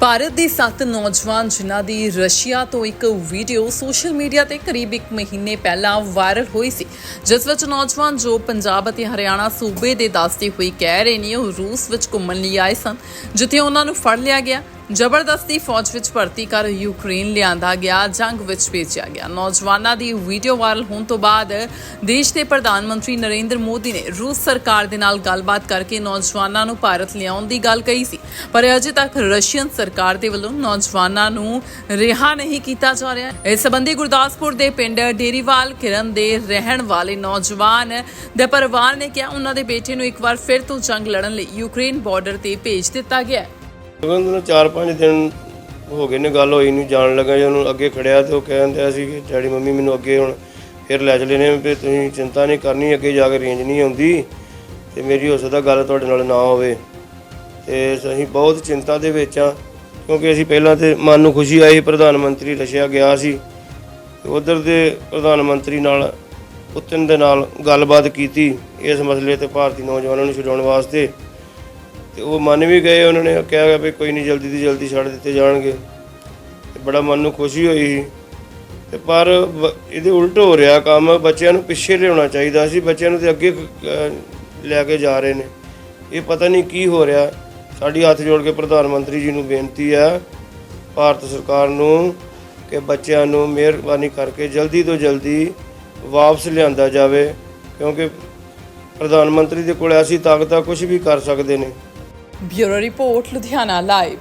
ਭਾਰਤ ਦੇ ਸੱਤ ਨੌਜਵਾਨ ਜਿਨ੍ਹਾਂ ਦੀ ਰਸ਼ੀਆ ਤੋਂ ਇੱਕ ਵੀਡੀਓ ਸੋਸ਼ਲ ਮੀਡੀਆ ਤੇ ਕਰੀਬ ਇੱਕ ਮਹੀਨੇ ਪਹਿਲਾਂ ਵਾਇਰਲ ਹੋਈ ਸੀ, ਜਿਸ ਵਿੱਚ ਨੌਜਵਾਨ ਜੋ ਪੰਜਾਬ ਅਤੇ ਹਰਿਆਣਾ ਸੂਬੇ ਦੇ ਦੱਸਦੇ ਹੋਏ ਕਹਿ ਰਹੇ ਨੇ ਉਹ ਰੂਸ ਵਿੱਚ ਘੁੰਮਣ ਲਈ ਆਏ ਸਨ, ਜਿੱਥੇ ਉਹਨਾਂ ਨੂੰ ਫੜ ਲਿਆ ਗਿਆ। ਜ਼ਬਰਦਸਤੀ ਫੌਜ ਵਿੱਚ ਭਰਤੀ ਕਰ ਯੂਕਰੇਨ ਲਿਆਂਦਾ ਗਿਆ, ਜੰਗ ਵਿੱਚ ਭੇਜਿਆ ਗਿਆ। ਨੌਜਵਾਨਾਂ ਦੀ ਵੀਡੀਓ ਵਾਇਰਲ ਹੋਣ ਤੋਂ ਬਾਅਦ ਦੇਸ਼ ਦੇ ਪ੍ਰਧਾਨ ਮੰਤਰੀ ਨਰਿੰਦਰ ਮੋਦੀ ਨੇ ਰੂਸ ਸਰਕਾਰ ਦੇ ਨਾਲ ਗੱਲਬਾਤ ਕਰਕੇ ਨੌਜਵਾਨਾਂ ਨੂੰ ਭਾਰਤ ਲਿਆਉਣ ਦੀ ਗੱਲ ਕਹੀ ਸੀ। ਪਰ ਅਜੇ ਤੱਕ ਰਸ਼ੀਅਨ ਸਰਕਾਰ ਦੇ ਵੱਲੋਂ ਨੌਜਵਾਨਾਂ ਨੂੰ ਰਿਹਾ ਨਹੀਂ ਕੀਤਾ ਜਾ ਰਿਹਾ। ਇਸ ਸੰਬੰਧੀ ਗੁਰਦਾਸਪੁਰ ਦੇ ਪਿੰਡ ਡੇਰੀਵਾਲ ਕਿਰਨ ਦੇ ਰਹਿਣ ਵਾਲੇ ਨੌਜਵਾਨ ਦੇ ਪਰਿਵਾਰ ਨੇ ਕਿਹਾ, ਉਹਨਾਂ ਦੇ ਬੇਟੇ ਨੂੰ ਇੱਕ ਵਾਰ ਫਿਰ ਤੋਂ ਜੰਗ ਲੜਨ ਲਈ ਯੂਕਰੇਨ ਬਾਰਡਰ ਤੇ ਭੇਜ ਦਿੱਤਾ ਗਿਆ ਹੈ। ਉਹਨਾਂ ਨੂੰ 4-5 ਦਿਨ ਹੋ ਗਏ ਨੇ ਗੱਲ ਹੋਈ ਨੂੰ, ਜਾਣ ਲੱਗਾ ਜੇ ਉਹਨੂੰ ਅੱਗੇ ਖੜਿਆ ਤੇ ਉਹ ਕਹਿੰਦਾ ਸੀ ਕਿ ਡੈਡੀ ਮੰਮੀ ਮੈਨੂੰ ਅੱਗੇ ਹੁਣ ਫਿਰ ਲੈ ਚਲੇ ਨੇ ਵੀ ਤੁਸੀਂ ਚਿੰਤਾ ਨਹੀਂ ਕਰਨੀ, ਅੱਗੇ ਜਾ ਕੇ ਰੇਂਜ ਨਹੀਂ ਆਉਂਦੀ ਤੇ ਮੇਰੀ ਹੋ ਸਕਦਾ ਗੱਲ ਤੁਹਾਡੇ ਨਾਲ ਨਾ ਹੋਵੇ। ਤੇ ਅਸੀਂ ਬਹੁਤ ਚਿੰਤਾ ਦੇ ਵਿੱਚ ਆ ਕਿਉਂਕਿ ਅਸੀਂ ਪਹਿਲਾਂ ਤੇ ਮਨ ਨੂੰ ਖੁਸ਼ੀ ਆਈ, ਪ੍ਰਧਾਨ ਮੰਤਰੀ ਰਸ਼ੀਆ ਗਿਆ ਸੀ। ਉਧਰ ਦੇ ਪ੍ਰਧਾਨ ਮੰਤਰੀ ਨਾਲ, ਪੁੱਤਨ ਦੇ ਨਾਲ ਗੱਲਬਾਤ ਕੀਤੀ ਇਸ ਮਸਲੇ ਤੇ ਭਾਰਤੀ ਨੌਜਵਾਨਾਂ ਨੂੰ ਛਡਾਉਣ ਵਾਸਤੇ। ਤੇ ਉਹ ਮੰਨ ਵੀ ਗਏ ਉਹਨਾਂ ਨੇ, ਕਿਹਾ ਵੀ ਕੋਈ ਨਹੀਂ ਜਲਦੀ ਤੋਂ ਜਲਦੀ ਛੱਡ ਦਿੱਤੇ ਜਾਣਗੇ। ਤੇ ਬੜਾ ਮਨ ਨੂੰ ਖੁਸ਼ੀ ਹੋਈ ਤੇ ਪਰ ਬ- ਇਹਦੇ ਉਲਟ ਹੋ ਰਿਹਾ ਕੰਮ, ਬੱਚਿਆਂ ਨੂੰ ਪਿੱਛੇ ਲਿਆਉਣਾ ਚਾਹੀਦਾ ਸੀ, ਬੱਚਿਆਂ ਨੂੰ ਤੇ ਅੱਗੇ ਲੈ ਕੇ ਜਾ ਰਹੇ ਨੇ। ਇਹ ਪਤਾ ਨਹੀਂ ਕੀ ਹੋ ਰਿਹਾ। ਸਾਡੀ ਹੱਥ ਜੋੜ ਕੇ ਪ੍ਰਧਾਨ ਮੰਤਰੀ ਜੀ ਨੂੰ ਬੇਨਤੀ ਹੈ ਭਾਰਤ ਸਰਕਾਰ ਨੂੰ ਕਿ ਬੱਚਿਆਂ ਨੂੰ ਮਿਹਰਬਾਨੀ ਕਰਕੇ ਜਲਦੀ ਤੋਂ ਜਲਦੀ ਵਾਪਸ ਲਿਆਂਦਾ ਜਾਵੇ, ਕਿਉਂਕਿ ਪ੍ਰਧਾਨ ਮੰਤਰੀ ਦੇ ਕੋਲ ਐਸੀ ਤਾਕਤਾਂ ਆ ਕੁਝ ਵੀ ਕਰ ਸਕਦੇ ਨੇ। Bureau report Ludhiana live